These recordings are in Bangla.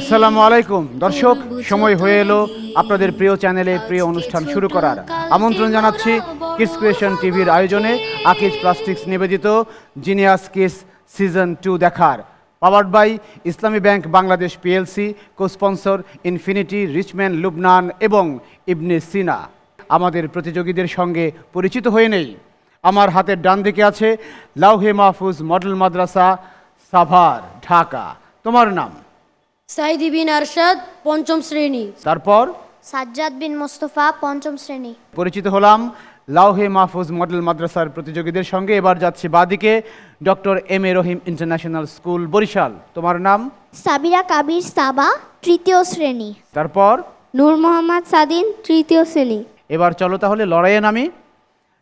আসসালামু আলাইকুম। দর্শক সময় হয়ে এলো আপনাদের প্রিয় চ্যানেলে প্রিয় অনুষ্ঠান শুরু করার। আমন্ত্রণ জানাচ্ছি কিডস ক্রিয়েশন টিভির আয়োজনে আকিজ প্লাস্টিক্স নিবেদিত জিনিয়াস কিস সিজন টু দেখার। Powered by Islami bank Bangladesh PLC co sponsor Infinity Richman Lubnan এবং ইবনে সিনা আমাদের প্রতিযোগীদের সঙ্গে পরিচিত হয়ে নেই। আমার হাতের ডান দিকে আছে লাউহে মাহফুজ মডেল মাদ্রাসা সাভার ঢাকা। তোমার নাম? সাইদি বিন আরশাদ পঞ্চম শ্রেণি। তারপর? সাজ্জাদ বিন মোস্তফা পঞ্চম শ্রেণি। পরিচিত হলাম লাউহে মাহফুজ মডেল মাদ্রাসার প্রতিযোগীদের সঙ্গে। এবার যাচ্ছি বাদিকে doctor M A Rahim international school Barishal. তোমার নাম? সাবিরা কাবির সাবা তৃতীয় শ্রেণি। তারপর? নূর মোহাম্মদ সাদিন তৃতীয় শ্রেণি। এবার চলো তাহলে লড়াইয়ে নামি।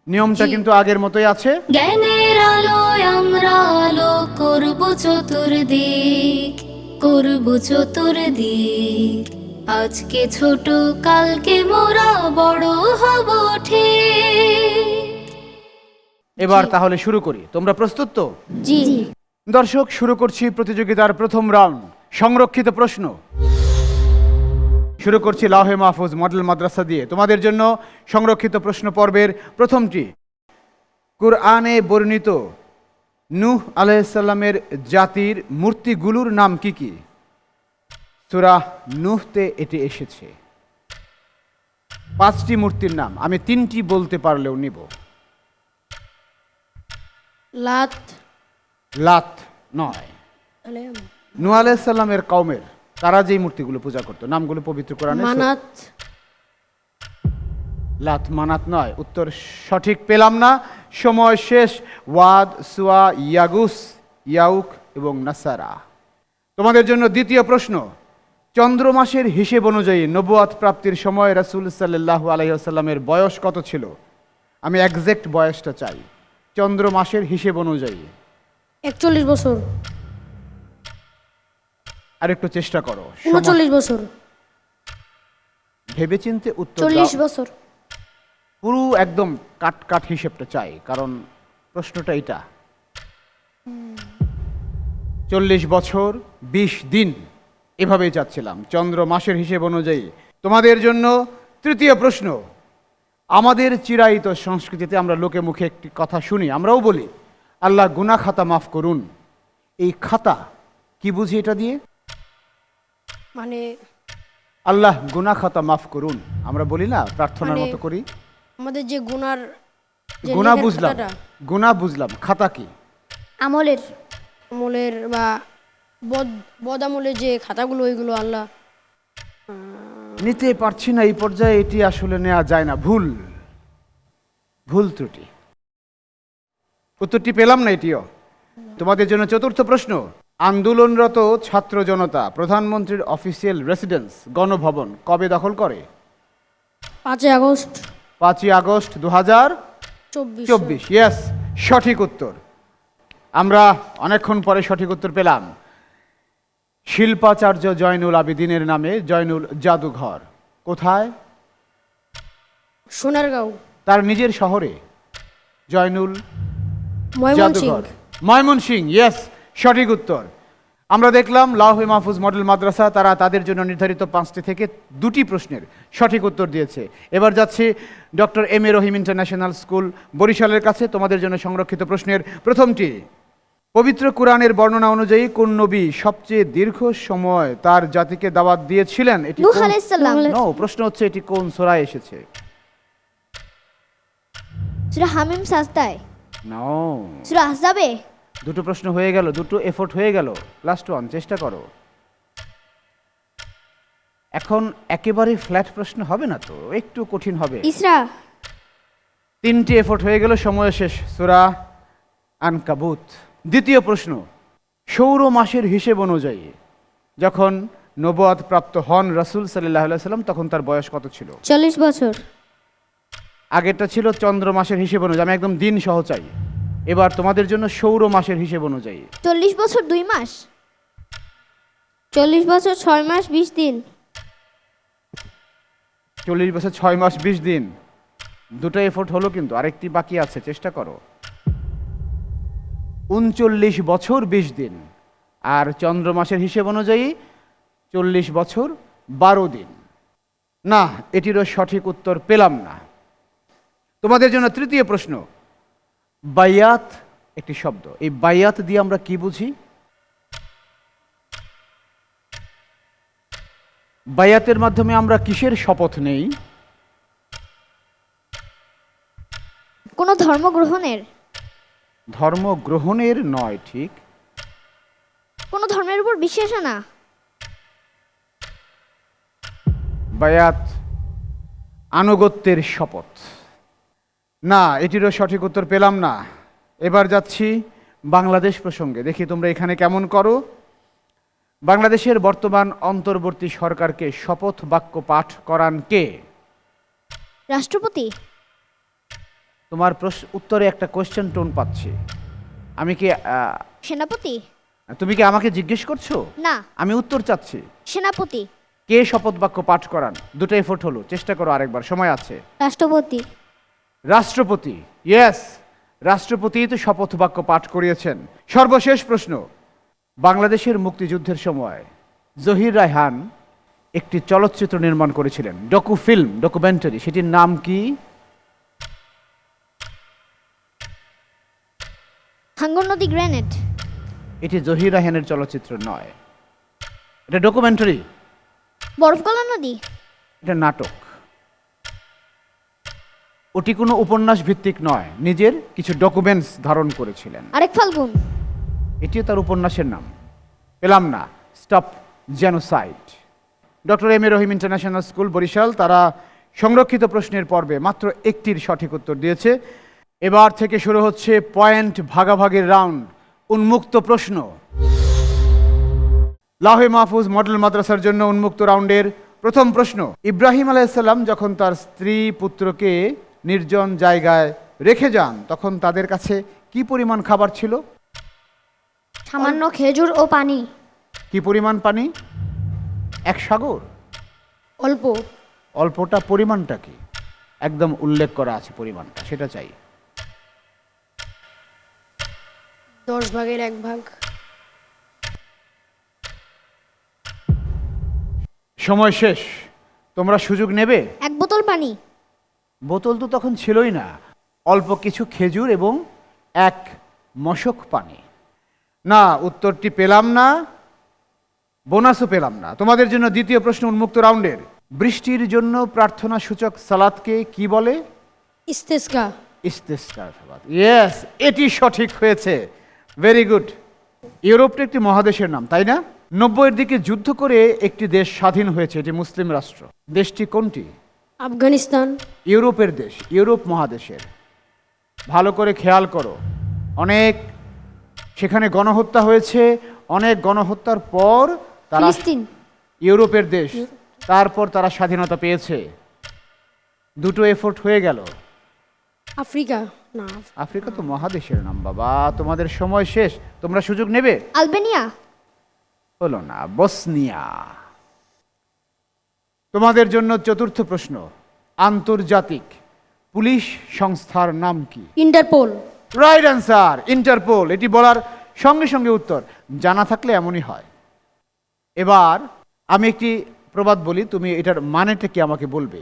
নিয়মটা কিন্তু আগের মতোই আছে। জ্ঞানের আলোয় আমরা আলো করব চতুর্দিক। করব চতুর্দিক। আজকে ছোট কালকে মোরা বড় হব ঠিক। এবার তাহলে শুরু করি। তোমরা প্রস্তুত তো? জি। দর্শক শুরু করছি প্রতিযোগিতার প্রথম রাউন্ড সংরক্ষিত প্রশ্ন। শুরু করছি লাহে মাহফুজ মডেল মাদ্রাসা দিয়ে। তোমাদের জন্য সংরক্ষিত প্রশ্ন পর্বের প্রথমটি। কুরআনে বর্ণিত নূহ আলাইসাল্লামের জাতির মূর্তিগুলোর নাম কি কি? সুরাহ নুহতে এটি এসেছে। পাঁচটি মূর্তির নাম আমি তিনটি বলতে পারলেও নিব। লাত। লাত নয়। নূহ আলাইসাল্লামের কওমের তারা যেই মূর্তিগুলো পূজা করতো? নামগুলো পবিত্র কোরআনে মানাত। লাত মানাত নয় উত্তর সঠিক পেলাম না। সময় শেষ ওয়াদ সুয়া ইয়াগুস ইয়াউক এবং নাসারা। তোমাদের জন্য দ্বিতীয় প্রশ্ন চন্দ্র মাসের হিসেব অনুযায়ী নবুয়াত প্রাপ্তির সময় রাসূল সাল্লাল্লাহু আলাইহি আসাল্লামের বয়স কত ছিল? আমি একজ্যাক্ট বয়সটা চাই। চন্দ্র মাসের হিসেব অনুযায়ী। একচল্লিশ বছর। আর একটু চেষ্টা করো। উনচল্লিশ বছর। ভেবেচিন্তে উত্তর চল্লিশ বছর। পুরো একদম কাট কাট হিসেবটা চাই কারণ প্রশ্নটা এটা চল্লিশ বছর বিশ দিন এভাবেই চাচ্ছিলাম চন্দ্র মাসের হিসেব অনুযায়ী। তোমাদের জন্য তৃতীয় প্রশ্ন। আমাদের চিরায়িত সংস্কৃতিতে আমরা লোকে মুখে একটি কথা শুনি আমরাও বলি আল্লাহ গুনা খাতা মাফ করুন। এই খাতা কি বুঝি এটা দিয়ে? মানে আল্লাহ গুনা খাতা মাফ করুন। আমরা বলি না প্রার্থনার মানে- মতো করি। আমাদের যে গুনার গুনা বুঝলাম। গুনা বুঝলাম। খাতা কি? আমলের। আমলের বা বদ বদ আমলের যে খাতাগুলো ওইগুলো আল্লাহ নিতে পারছি না এই পর্যায়ে এটি আসলে নেওয়া যায় না। ভুল। ভুল ত্রুটি। উত্তরটি পেলাম না এটিও। তোমাদের জন্য চতুর্থ প্রশ্ন। আন্দোলনরত ছাত্র জনতা প্রধানমন্ত্রীর অফিসিয়াল রেসিডেন্স গণভবন কবে দখল করে? পাঁচই আগস্ট। পাঁচই আগস্ট দু হাজার চব্বিশ। ইয়েস সঠিক উত্তর। আমরা অনেকক্ষণ পরে সঠিক উত্তর পেলাম। শিল্পাচার্য জয়নুল আবিদিনের নামে জয়নুল জাদুঘর। কোথায়? সোনারগাঁও। তার নিজের শহরে। জয়নুল জাদুঘর। ময়মনসিং ইয়েস সঠিক উত্তর। আমরা দেখলাম লাউহে মাহফুজ মডেল মাদ্রাসা তারা তাদের জন্য নির্ধারিত পাঁচটি থেকে দুটি প্রশ্নের সঠিক উত্তর দিয়েছে। এবার যাচ্ছি doctor M A Rahim international school বরিশালের কাছে তোমাদের জন্য সংরক্ষিত প্রশ্নের প্রথমটি পবিত্র কোরআনের বর্ণনা অনুযায়ী কোন নবী সবচেয়ে দীর্ঘ সময় তার জাতিকে দাওয়াত দিয়েছিলেন? এটি প্রশ্ন হচ্ছে এটি কোন সোরায় এসেছে? সুরা হামিম সাজদায়। নো সুরা আহজাবে। দুটো প্রশ্ন হয়ে গেল দুটো এফোর্ট হয়ে গেল। লাস্ট ওয়ান চেষ্টা করো। এখন একেবারে ফ্ল্যাট প্রশ্ন হবে না তো? একটু কঠিন হবে। ইসরা। তিনটি এফোর্ট হয়ে গেল সময় শেষ। সুরা আনকাবুত। দ্বিতীয় প্রশ্ন সৌর মাসের হিসেব অনুযায়ী যখন নবদ প্রাপ্ত হন রাসূল সাল্লাহ সাল্লাম তখন তার বয়স কত ছিল? চল্লিশ বছর। আগেরটা ছিল চন্দ্র মাসের হিসেব অনুযায়ী আমি একদম দিন সহ চাই। এবার তোমাদের জন্য সৌর মাসের হিসেব অনুযায়ী। চল্লিশ বছর দুই মাস। চল্লিশ বছর ছয় মাস বিশ দিন। চল্লিশ বছর ছয় মাস বিশ দিন। দুটো এফোর্ট হলো কিন্তু আরেকটি বাকি আছে চেষ্টা করো। উনচল্লিশ বছর বিশ দিন। আর চন্দ্র মাসের হিসেব অনুযায়ী চল্লিশ বছর বারো দিন। না এটিরও সঠিক উত্তর পেলাম না। তোমাদের জন্য তৃতীয় প্রশ্ন। বাইয়াত একটি শব্দ। এই বাইয়াত দিয়ে আমরা কি বুঝি? বায়াতের মাধ্যমে আমরা কিসের শপথ নেই? কোনো ধর্ম গ্রহণের ধর্ম গ্রহণের নয় ঠিক? কোনো ধর্মের উপর বিশ্বাস না। বায়াত আনুগত্যের শপথ। না এটিরও সঠিক উত্তর পেলাম না। এবার যাচ্ছি বাংলাদেশ প্রসঙ্গে। দেখি তোমরা এখানে কেমন করো। বাংলাদেশের বর্তমান অন্তর্বর্তী সরকারকে শপথ বাক্য পাঠ করান কে? রাষ্ট্রপতি। তোমার প্রশ্ন উত্তরে একটা কোয়েশ্চেন টোন পাচ্ছি। আমি কি আহ, সেনাপতি। তুমি কি আমাকে জিজ্ঞেস করছ? না। আমি উত্তর চাচ্ছি। সেনাপতি। কে শপথ বাক্য পাঠ করান? দুটো এফোর্ট হলো। চেষ্টা করো আরেকবার সময় আছে। রাষ্ট্রপতি। রাষ্ট্রপতি ইয়েস রাষ্ট্রপতি তো শপথ বাক্য পাঠ করিয়েছেন। সর্বশেষ প্রশ্ন বাংলাদেশের মুক্তিযুদ্ধের সময় জহির রায়হান একটি চলচ্চিত্র নির্মাণ করেছিলেন ডকু ফিল্ম ডকুমেন্টারি সেটির নাম কি? হাঙ্গর নদী গ্রেনেড। এটি জহির রায়হানের চলচ্চিত্র নয়। এটা ডকুমেন্টারি বরফ গলা নদী। এটা নাটক। ওটি কোনো উপন্যাস ভিত্তিক নয়। নিজের কিছু ডকুমেন্টস ধারণ করেছিলেন। আরেক ফাল্গুন। এটিও তার উপন্যাসের নাম। পেলাম না। Stop genocide doctor M A Rahim international school Barishal. তারা সংরক্ষিত প্রশ্নের পর্বে মাত্র একটির সঠিক উত্তর দিয়েছে। এবার থেকে শুরু হচ্ছে পয়েন্ট ভাগাভাগির রাউন্ড। উন্মুক্ত প্রশ্ন। লাহে মাহফুজ মডেল মাদ্রাসার জন্য উন্মুক্ত রাউন্ডের প্রথম প্রশ্ন। ইব্রাহিম আলাইসাল্লাম যখন তার স্ত্রী পুত্রকে নির্জন জায়গায় রেখে যান তখন তাদের কাছে কি পরিমাণ খাবার ছিল? সামান্য খেজুর ও পানি। কি পরিমাণ পানি? এক সাগর। অল্প। অল্পটা পরিমাণটা কি? একদম উল্লেখ করা আছে পরিমাণটা সেটা চাই। দশ ভাগের এক ভাগ। সময় শেষ তোমরা সুযোগ নেবে? এক বোতল পানি। বোতল তো তখন ছিলই না। অল্প কিছু খেজুর এবং এক মশক পানি। না উত্তরটি পেলাম না বোনাসও পেলাম না। তোমাদের জন্য দ্বিতীয় প্রশ্ন উন্মুক্ত রাউন্ডের। বৃষ্টির জন্য প্রার্থনা সূচক সালাদকে কি বলে? ইস্তেস্কা। ইস্তেস্কার সালাত ইয়েস এটি সঠিক হয়েছে। ভেরি গুড ইউরোপটা একটি মহাদেশের নাম তাই না? নব্বইয়ের দিকে যুদ্ধ করে একটি দেশ স্বাধীন হয়েছে এটি মুসলিম রাষ্ট্র। দেশটি কোনটি? আফগানিস্তান। ইউরোপের দেশ ইউরোপ মহাদেশের। ভালো করে খেয়াল করো। অনেক সেখানে গণহত্যা হয়েছে অনেক গণহত্যার পর তারা ইউরোপের দেশ তারপর তারা স্বাধীনতা পেয়েছে। দুটো এফোর্ট হয়ে গেল। আফ্রিকা। না আফ্রিকা তো মহাদেশের নাম বাবা। তোমাদের সময় শেষ। তোমরা সুযোগ নেবে? আলবেনিয়া। হলো না বসনিয়া। তোমাদের জন্য চতুর্থ প্রশ্ন আন্তর্জাতিক পুলিশ সংস্থার নাম কি? ইন্টারপোল। রাইট অ্যান্সার ইন্টারপোল এটি বলার সঙ্গে সঙ্গে উত্তর জানা থাকলে এমনই হয়। এবার আমি একটি প্রবাদ বলি তুমি এটার মানেটা কি আমাকে বলবে?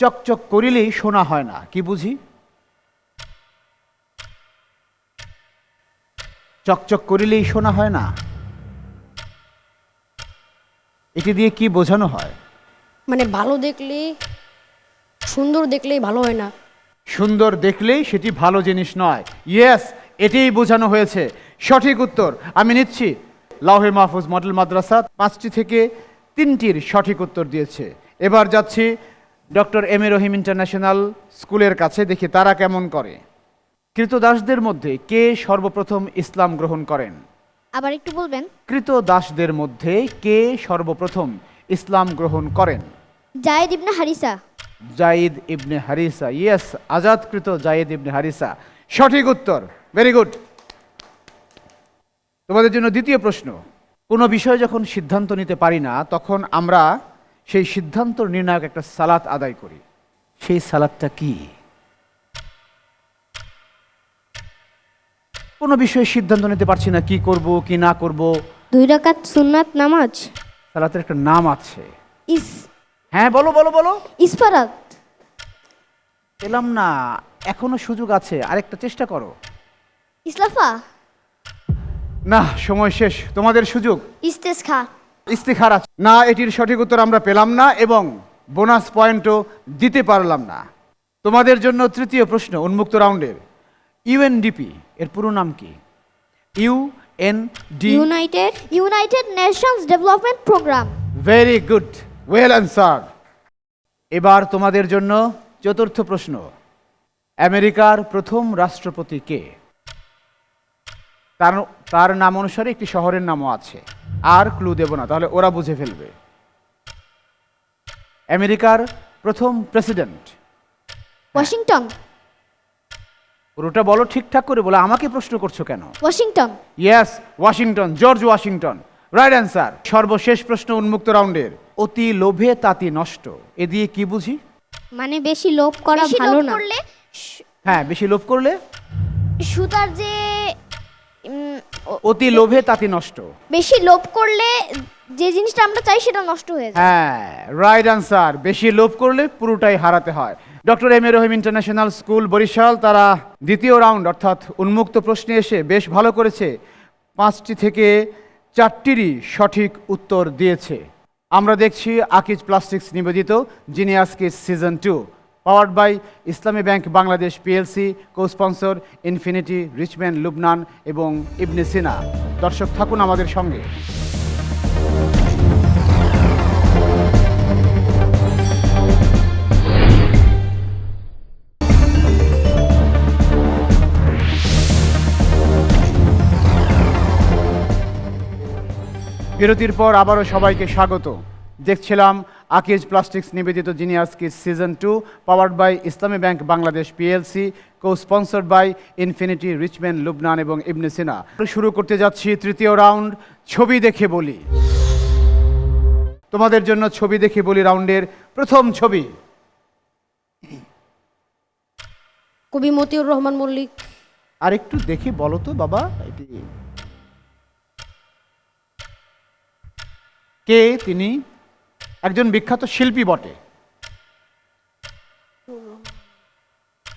চকচক করিলেই শোনা হয় না কি বুঝি? চকচক করিলেই শোনা হয় না। এটি দিয়ে কি বোঝানো হয়? মানে ভালো দেখলে সুন্দর দেখলেই ভালো হয় না। সুন্দর দেখলেই সেটি ভালো জিনিস নয়। ইয়েস এটাই বোঝানো হয়েছে। সঠিক উত্তর আমি নিচ্ছি। লাউহে মাহফুজ মডেল মাদ্রাসা পাঁচটি থেকে তিনটির সঠিক উত্তর দিয়েছে। এবার যাচ্ছি doctor M A Rahim international স্কুলের কাছে দেখি তারা কেমন করে। কৃতদাসদের মধ্যে কে সর্বপ্রথম ইসলাম গ্রহণ করেন? আবার একটু বলবেন? কৃতদাসদের মধ্যে কে সর্বপ্রথম ইসলাম গ্রহণ করেন। Zayed ibn Harisa. Zaid ibn Harisa yes আজাদকৃত Zaid ibn harissa. সঠিক উত্তর ভেরি গুড তোমাদের জন্য দ্বিতীয় প্রশ্ন কোনো বিষয়ে যখন সিদ্ধান্ত নিতে পারি না তখন আমরা সেই সিদ্ধান্ত নির্ণায়ক একটা সালাত আদায় করি। সেই সালাদটা কি? কোনো বিষয়ে সিদ্ধান্ত নিতে পারছি না কি করব কি না করব? দুই রাকাত সুন্নাত নামাজ। সালাতের একটা নাম আছে। ইস। হ্যাঁ বলো বলো বলো। ইসফারাত পেলাম না এখনও সুযোগ আছে। আরেকটা চেষ্টা করো। ইসলাফা না সময় শেষ। তোমাদের সুযোগ। ইস্তেসখা ইস্তিখার আছে। না এটির সঠিক উত্তর আমরা পেলাম না এবং বোনাস পয়েন্টও দিতে পারলাম না। তোমাদের জন্য তৃতীয় প্রশ্ন উন্মুক্ত রাউন্ডের। ইউএনডিপি এর পুরো নাম কি? U D united united nations development programme very good well answer এবার তোমাদের জন্য চতুর্থ প্রশ্ন। আমেরিকার প্রথম রাষ্ট্রপতি কে? তার তার নাম অনুসারে একটি শহরের নামও আছে। আর ক্লু দেব না তাহলে ওরা বুঝে ফেলবে। আমেরিকার প্রথম প্রেসিডেন্ট ওয়াশিংটন পুরোটা বলো ঠিকঠাক করে বলো আমাকে প্রশ্ন করছ কেন? Washington. Yes Washington George Washington. Right answer সর্বশেষ প্রশ্ন উন্মুক্ত রাউন্ডের। অতি লোভে তাতি নষ্ট এ দিয়ে কি বুঝি? মানে বেশি লোভ করা বেশি ভালো লোভ না। করলে সু- হ্যাঁ বেশি লোভ করলে? সুতার যে উম, ও- অতি লোভে তাতি নষ্ট। বেশি লোভ করলে যে জিনিসটা আমরা চাই সেটা নষ্ট হয়ে যায়। হ্যাঁ রাইট অ্যান্সার বেশি লোভ করলে পুরোটাই হারাতে হয়। Doctor M A Rahim international school, Barishal. তারা দ্বিতীয় রাউন্ড, অর্থাৎ উন্মুক্ত প্রশ্নে এসে বেশ ভালো করেছে। পাঁচটি থেকে চারটিরই সঠিক উত্তর দিয়েছে। আমরা দেখছি আকিজ প্লাস্টিক্স নিবেদিত genius Kiss season two. Powered by Islami bank Bangladesh PLC co sponsor Infinity, Richman Lubnan এবং ইবনে সিনা। দর্শক থাকুন আমাদের সঙ্গে। বিরতির পর আবারও সবাইকে স্বাগত। দেখছিলাম আকিজ প্লাস্টিক্স নিবেদিত genius Kiss season two powered by Islami bank Bangladesh PLC co sponsored by Infinity Richman Lubnan এবং ইবনে সিনা শুরু করতে যাচ্ছি তৃতীয় রাউন্ড ছবি দেখে বলি। তোমাদের জন্য ছবি দেখে বলি রাউন্ডের প্রথম ছবি। কবি মতিউর রহমান মল্লিক। আর একটু দেখি বলো তো বাবা এটি কে তিনি? একজন বিখ্যাত শিল্পী বটে।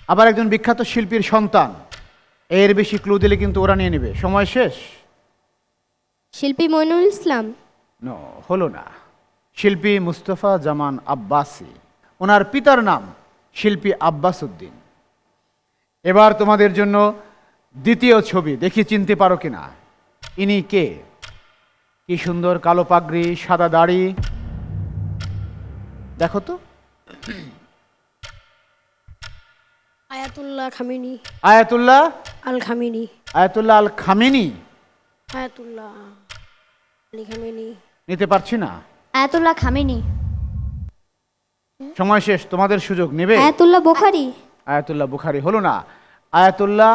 আবার একজন বিখ্যাত শিল্পীর সন্তান। এর বেশি ক্লু দিলে কিন্তু ওরা নিয়ে নেবে। সময় শেষ? শিল্পী মইনুল ইসলাম। নো হলো না। শিল্পী মুস্তফা জামান আব্বাসি। ওনার পিতার নাম শিল্পী আব্বাস উদ্দিন এবার তোমাদের জন্য দ্বিতীয় ছবি। দেখি চিনতে পারো কিনা। ইনি কে? কি সুন্দর কালো পাগড়ি সাদা দাড়ি। দেখো তো। Ayatollah Khamenei. Ayatollah? Al Khamenei. Ayatollah Al Khamenei? Ayatollah Ali Khamenei. নিতে পারছি না। Ayatollah Khamenei. সময় শেষ তোমাদের সুযোগ নেবে। আয়াতুল্লাহ বোখারি। আয়াতুল্লাহ বুখারি হলো না। Ayatollah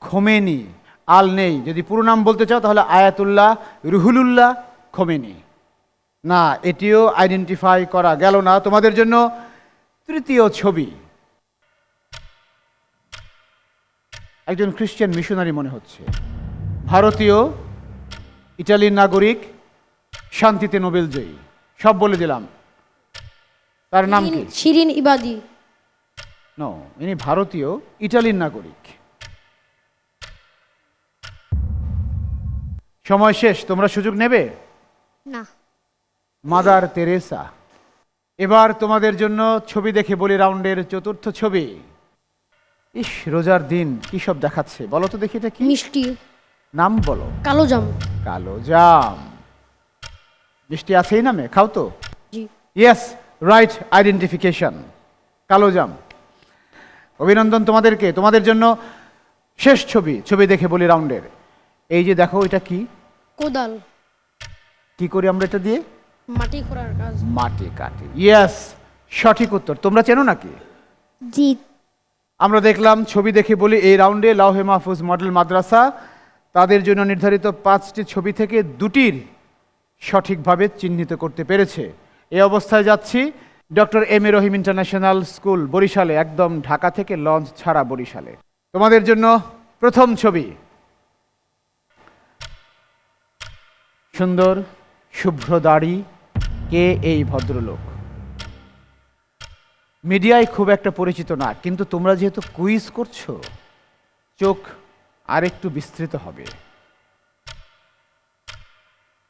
Khomeini. আল নেই। যদি পুরো নাম বলতে চাও তাহলে আয়াতুল্লাহ রুহুলুল্লাহ খোমেনি না এটিও আইডেন্টিফাই করা গেল না। তোমাদের জন্য তৃতীয় ছবি। একজন খ্রিস্টান মিশনারি মনে হচ্ছে। ভারতীয় ইটালির নাগরিক শান্তিতে নোবেল জয়ী। সব বলে দিলাম। তার নাম কি? শিরিন ইবাদি। নো ইনি ভারতীয় ইটালির নাগরিক। সময় শেষ তোমরা সুযোগ নেবে? না। মাদার তেরেসা এবার তোমাদের জন্য ছবি দেখে বলি রাউন্ডের চতুর্থ ছবি। ইস রোজার দিন কি সব দেখাচ্ছে? বলো তো দেখি এটা কি? মিষ্টি। নাম বলো। কালো জাম। কালো জাম। মিষ্টি আছে এই নামে? খাও তো। জি। ইয়েস রাইট আইডেন্টিফিকেশন কালো জাম। অভিনন্দন তোমাদেরকে। তোমাদের জন্য শেষ ছবি ছবি দেখে বলি রাউন্ডের। এই যে দেখো এটা কি? কোদাল। কি করি আমরা এটা দিয়ে? মাটি খোঁড়ার কাজ। মাটি কাটি। ইয়েস সঠিক উত্তর। তোমরা চেনো নাকি? জি। আমরা দেখলাম ছবি দেখে বলি এই রাউন্ডে লাউহে মাহফুজ মডেল মাদ্রাসা তাদের জন্য নির্ধারিত পাঁচটি ছবি থেকে দুটির সঠিকভাবে চিহ্নিত করতে পেরেছে। এই অবস্থায় যাচ্ছি doctor M A Rahim international school বরিশালে একদম ঢাকা থেকে লঞ্চ ছাড়া বরিশালে। তোমাদের জন্য প্রথম ছবি। সুন্দর, শুভ্র দাড়ি, কে এই ভদ্রলোক? মিডিয়ায় খুব একটা পরিচিত না, কিন্তু তোমরা যেহেতু কুইজ করছ, চোখ আরেকটু বিস্তৃত হবে।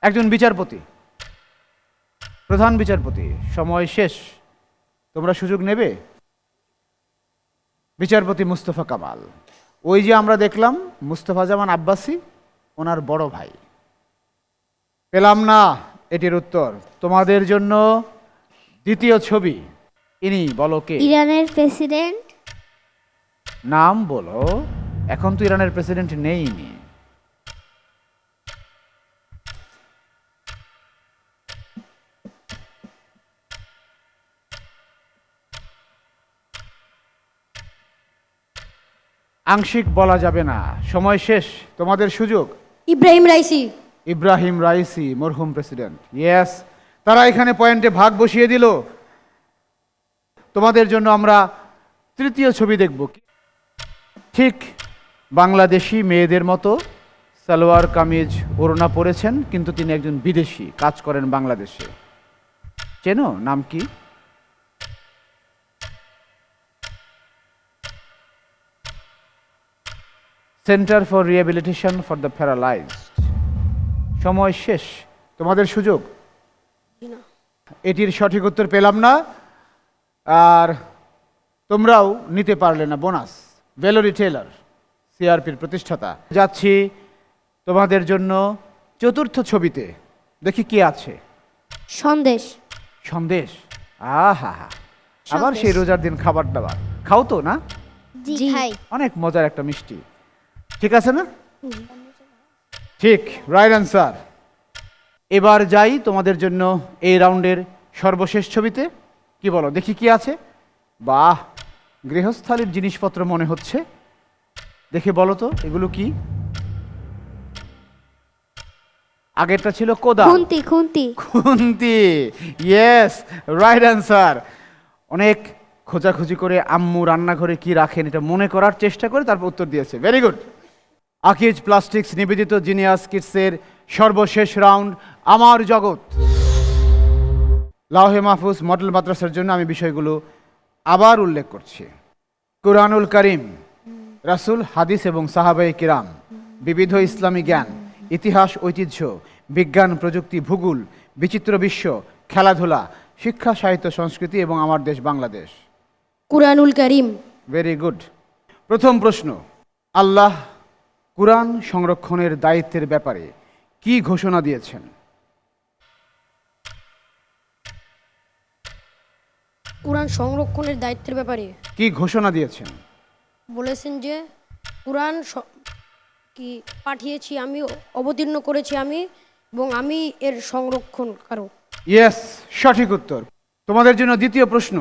একজন বিচারপতি, প্রধান বিচারপতি, সময় শেষ, তোমরা সুযোগ নেবে? বিচারপতি মুস্তফা কামাল। ওই যে আমরা দেখলাম, মুস্তফা জামান আব্বাসি, ওনার বড় ভাই। পেলাম না এটির উত্তর। তোমাদের জন্য দ্বিতীয় ছবি। ইনি বলো কে? ইরানের প্রেসিডেন্ট? নাম বলো। এখন তো ইরানের প্রেসিডেন্ট নেইনি আংশিক বলা যাবে না। সময় শেষ। তোমাদের সুযোগ। Ebrahim Raisi. ইব্রাহিম রাইসি, মরহুম প্রেসিডেন্ট। ইয়েস তারা এখানে পয়েন্টে ভাগ বসিয়ে দিল। তোমাদের জন্য আমরা তৃতীয় ছবি দেখব। ঠিক বাংলাদেশি মেয়েদের মতো সালোয়ার, কামিজ, ওড়না পরেছেন, কিন্তু তিনি একজন বিদেশি, কাজ করেন বাংলাদেশে। চেনো নাম কি? Centre for rehabilitation for the paralysed সময় শেষ। তোমাদের সুযোগ? এটির সঠিক উত্তর পেলাম না আর তোমরাও নিতে পারলে না বোনাস। ভেলোরি টেলার সিআরপির প্রতিষ্ঠাতা। যাচ্ছি তোমাদের জন্য চতুর্থ ছবিতে। দেখি কি আছে। সন্দেশ। সন্দেশ? আহা হা। আবার সেই রোজার দিন খাবার দাবার। খাও তো না? জি। খাই। অনেক মজার একটা মিষ্টি। ঠিক আছে না? ঠিক রাইট অ্যান্সার এবার যাই তোমাদের জন্য এই রাউন্ডের সর্বশেষ ছবিতে। কি বলো দেখি কি আছে? বাহ গৃহস্থালির জিনিসপত্র মনে হচ্ছে। দেখে বলো তো এগুলো কি? আগেরটা ছিল কোদা খুন্তি খুন্তি। খুন্তি ইয়েস রাইট অ্যান্সার অনেক খোঁজাখুঁজি করে আম্মু রান্নাঘরে কি রাখেন এটা মনে করার চেষ্টা করে তারপর উত্তর দিয়েছে। ভেরি গুড আকিজ প্লাস্টিক্স নিবেদিত জিনিয়াস কিটসের সর্বশেষ রাউন্ড আমার জগৎ। লাউহে মাহফুজ মডেল মাদ্রাসার জন্য আমি বিষয়গুলো আবার উল্লেখ করছি। কোরআনুল করিম রাসূল হাদিস এবং সাহাবাই কিরাম বিবিধ ইসলামী জ্ঞান ইতিহাস ঐতিহ্য বিজ্ঞান প্রযুক্তি ভূগোল বিচিত্র বিশ্ব খেলাধুলা শিক্ষা সাহিত্য সংস্কৃতি এবং আমার দেশ বাংলাদেশ। কুরআনুল করিম। ভেরি গুড প্রথম প্রশ্ন আল্লাহ কুরআন সংরক্ষণের দায়িত্বের ব্যাপারে কি ঘোষণা দিয়েছেন? কুরআন সংরক্ষণের দায়িত্বের ব্যাপারে কি ঘোষণা দিয়েছেন? বলেছেন যে কুরআন কি পাঠিয়েছি আমি অবতীর্ণ করেছি আমি এবং আমি এর সংরক্ষণ কারও ইয়েস সঠিক উত্তর। তোমাদের জন্য দ্বিতীয় প্রশ্ন।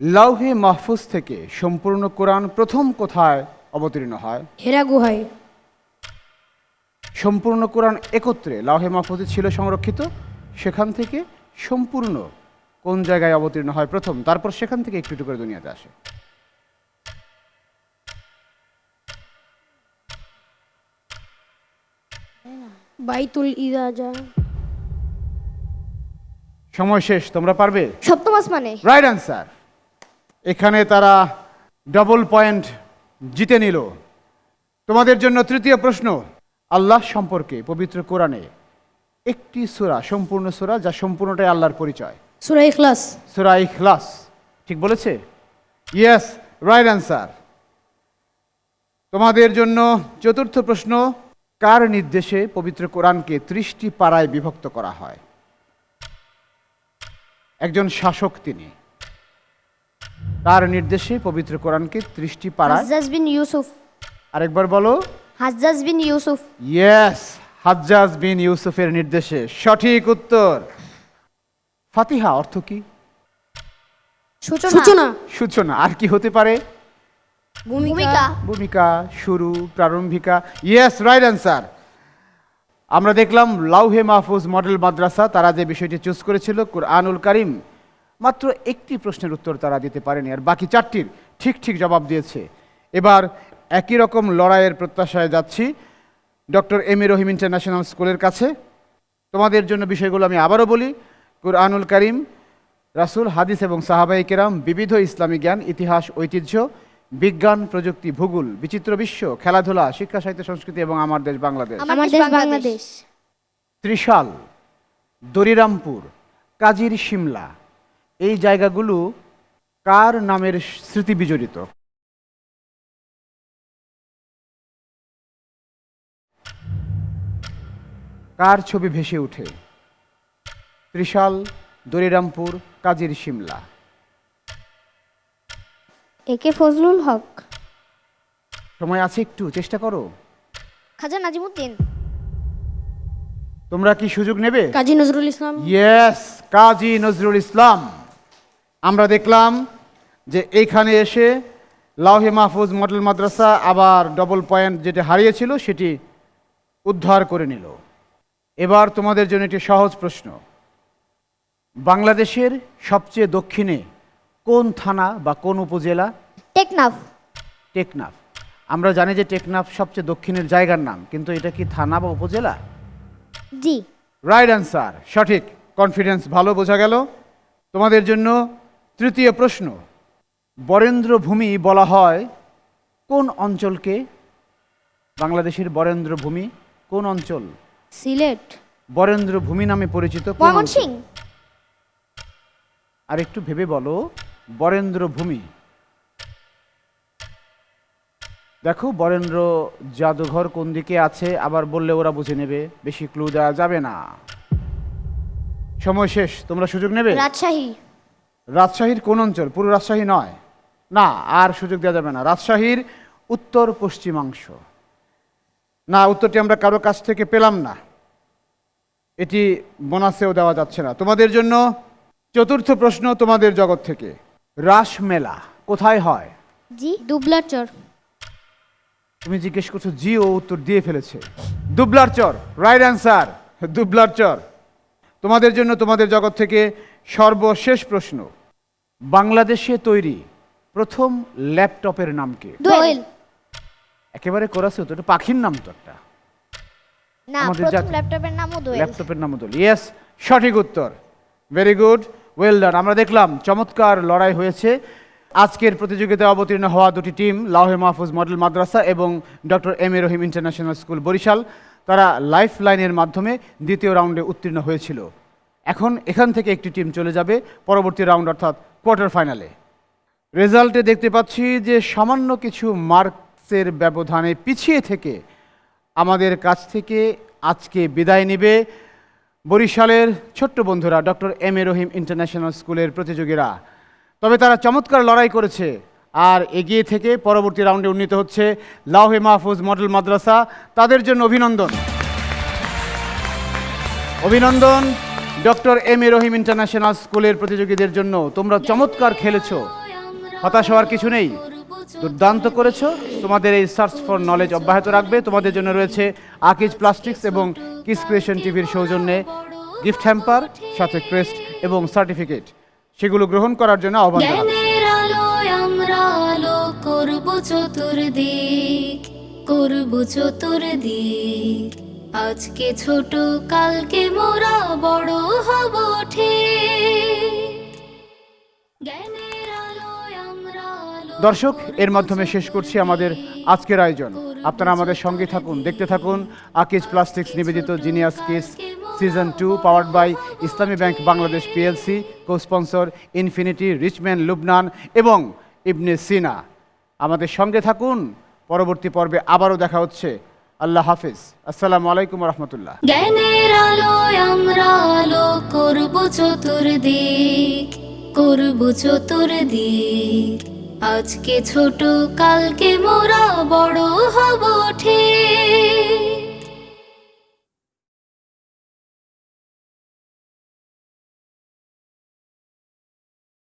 লাউহে মাহফুজ থেকে সম্পূর্ণ কোরআন প্রথম কোথায় অবতীর্ণ হয়। হেরা গুহায়। সম্পূর্ণ কোরআন একত্রে লাউহে মাহফুজে ছিল সংরক্ষিত সেখান থেকে সম্পূর্ণ কোন জায়গায় অবতীর্ণ হয় প্রথম তারপর সেখান থেকে একটু একটু করে দুনিয়াতে আসে। বাইতুল ইদাজা সময় শেষ তোমরা পারবে? সপ্তম আসমানে। রাইট অ্যান্সার এখানে তারা ডবল পয়েন্ট জিতে নিল। তোমাদের জন্য তৃতীয় প্রশ্ন আল্লাহ সম্পর্কে পবিত্র কোরআনে একটি সূরা সম্পূর্ণ সূরা যা সম্পূর্ণটাই আল্লাহর পরিচয়। সূরা ইখলাস। সূরা ইখলাস। ঠিক বলেছে? ইয়েস রাইট অ্যান্সার তোমাদের জন্য চতুর্থ প্রশ্ন কার নির্দেশে পবিত্র কোরআনকে ত্রিশটি পাড়ায় বিভক্ত করা হয়? একজন শাসক তিনি। তার নির্দেশে পবিত্র কোরআনকে ত্রিশটি পাড়ায় হাজ্জাজ বিন ইউসুফ। আরেকবার বলো। Hajjaj bin Yusuf. Yes Hajjaj bin ইউসুফের নির্দেশে। সঠিক উত্তর। ফাতিহা অর্থ কি? সূচনা। সূচনা। সূচনা। আর কি হতে পারে? ভূমিকা। ভূমিকা। ভূমিকা শুরু প্রারম্ভিকা। ইয়েস রাইট অ্যান্সার আমরা দেখলাম লাউহে মাহফুজ মডেল মাদ্রাসা তারা যে বিষয়টি চুজ করেছিল কুরআনুল কারিম। মাত্র একটি প্রশ্নের উত্তর তারা দিতে পারেনি আর বাকি চারটির ঠিক ঠিক জবাব দিয়েছে। এবার একই রকম লড়াইয়ের প্রত্যাশায় যাচ্ছি। Doctor M A Rahim international স্কুলের কাছে। তোমাদের জন্য বিষয়গুলো আমি আবারও বলি। কুরআনুল করিম রাসূল হাদিস এবং সাহাবাই কেরাম বিবিধ ইসলামী জ্ঞান ইতিহাস ঐতিহ্য বিজ্ঞান প্রযুক্তি ভূগোল বিচিত্র বিশ্ব খেলাধুলা শিক্ষা সাহিত্য সংস্কৃতি এবং আমার দেশ বাংলাদেশ। আমার দেশ বাংলাদেশ। ত্রিশাল দরিরামপুর কাজির সিমলা এই জায়গাগুলো কার নামের স্মৃতি বিজড়িত? কার ছবি ভেসে ওঠে? ত্রিশাল দরিরামপুর কাজির সিমলা। একে ফজলুল হক। সময় আছে একটু চেষ্টা করো। খাজা নাজিমুদ্দিন। তোমরা কি সুযোগ নেবে? কাজী নজরুল ইসলাম। ইয়েস কাজী নজরুল ইসলাম। আমরা দেখলাম যে এইখানে এসে লাউহে মাহফুজ মডেল মাদ্রাসা আবার ডবল পয়েন্ট যেটা হারিয়েছিল সেটি উদ্ধার করে নিল। এবার তোমাদের জন্য একটি সহজ প্রশ্ন। বাংলাদেশের সবচেয়ে দক্ষিণে কোন থানা বা কোন উপজেলা? টেকনাফ। টেকনাফ। আমরা জানি যে টেকনাফ সবচেয়ে দক্ষিণের জায়গার নাম কিন্তু এটা কি থানা বা উপজেলা? জি। রাইট অ্যান্সার সঠিক। কনফিডেন্স ভালো বোঝা গেল। তোমাদের জন্য তৃতীয় প্রশ্ন বরেন্দ্র ভূমি বলা হয় কোন অঞ্চলকে? বাংলাদেশের বরেন্দ্র ভূমি কোন অঞ্চল? সিলেট। বরেন্দ্র ভূমি নামে পরিচিত আর একটু ভেবে বলো বরেন্দ্র ভূমি দেখো বরেন্দ্র জাদুঘর কোন দিকে আছে? আবার বললে ওরা বুঝে নেবে বেশি ক্লু দেওয়া যাবে না। সময় শেষ তোমরা সুযোগ নেবে? রাজশাহী। রাজশাহীর কোন অঞ্চল? পুরো রাজশাহী নয়। না আর সুযোগ দেওয়া যাবে না। রাজশাহীর উত্তর পশ্চিমাংশ। না উত্তরটি আমরা কারও কাছ থেকে পেলাম না। এটি বোনাসেও দেওয়া যাচ্ছে না। তোমাদের জন্য চতুর্থ প্রশ্ন তোমাদের জগৎ থেকে। রাস মেলা কোথায় হয়? জি তুমি জিজ্ঞেস করছ জি ও উত্তর দিয়ে ফেলেছে। দুবলার চর। Right answer Dublar Char. তোমাদের জন্য তোমাদের জগৎ থেকে সর্বশেষ প্রশ্ন। বাংলাদেশে তৈরি প্রথম ল্যাপটপের নাম কি? দোয়েল একেবারে করাছে তো এটা পাখির নাম তো একটা। না আমাদের প্রথম ল্যাপটপের নামও দোয়েল ল্যাপটপের নাম দোল ইয়েস সঠিক উত্তর। ভেরি গুড ওয়েল ডান আমরা দেখলাম চমৎকার লড়াই হয়েছে। আজকের প্রতিযোগিতায় অবতীর্ণ হওয়া দুটি টিম লাউহে মাহফুজ মডেল মাদ্রাসা এবং doctor M A Rahim international school Barishal তারা লাইফ লাইনের মাধ্যমে দ্বিতীয় রাউন্ডে উত্তীর্ণ হয়েছিল। এখন এখান থেকে একটি টিম চলে যাবে। পরবর্তী রাউন্ড অর্থাৎ কোয়ার্টার ফাইনালে রেজাল্টে দেখতে পাচ্ছি যে সামান্য কিছু মার্কসের ব্যবধানে পিছিয়ে থেকে আমাদের কাছ থেকে আজকে বিদায় নেবে বরিশালের ছোট্ট বন্ধুরা doctor M A Rahim international স্কুলের প্রতিযোগীরা। তবে তারা চমৎকার লড়াই করেছে। আর এগিয়ে থেকে পরবর্তী রাউন্ডে উন্নীত হচ্ছে লাউহে মাহফুজ মডেল মাদ্রাসা। তাদের জন্য অভিনন্দন। অভিনন্দন। Doctor M A Rahim international স্কুলের প্রতিযোগীদের জন্য তোমরা চমৎকার খেলেছো। হতাশ হওয়ার কিছু নেই। দুর্দান্ত করেছ। তোমাদের এই সার্চ ফর নলেজ অব্যাহত রাখবে। তোমাদের জন্য রয়েছে আকিজ প্লাস্টিক্স এবং কিস ক্রিয়েশন টিভির সৌজন্যে গিফট হ্যাম্পার সাথে ক্রেস্ট এবং সার্টিফিকেট সেগুলো গ্রহণ করার জন্য আহ্বান করব চতুর্দিক করব চতুর্দিক। আজকে ছোট কালকে মোরা বড় হব দর্শক এর মাধ্যমে শেষ করছি আমাদের আজকের আয়োজন। আপনারা আমাদের সঙ্গে থাকুন দেখতে থাকুন আকিজ প্লাস্টিক্স নিবেদিত genius Kiss season two powered by Islami bank Bangladesh PLC co sponsor Infinity Richman Lubnan এবং ইবনে সিনা আমাদের সঙ্গে থাকুন পরবর্তী পর্বে আবারও দেখা হচ্ছে। আল্লাহ হাফিজ। আসসালামু আলাইকুম রহমতুল্লাহ। জ্ঞানের আলোয় আমরা আলো করব চতুর্দিক করব চতুর্দিক। আজকে ছোট, কালকে মোরা বড় হব ঠিক।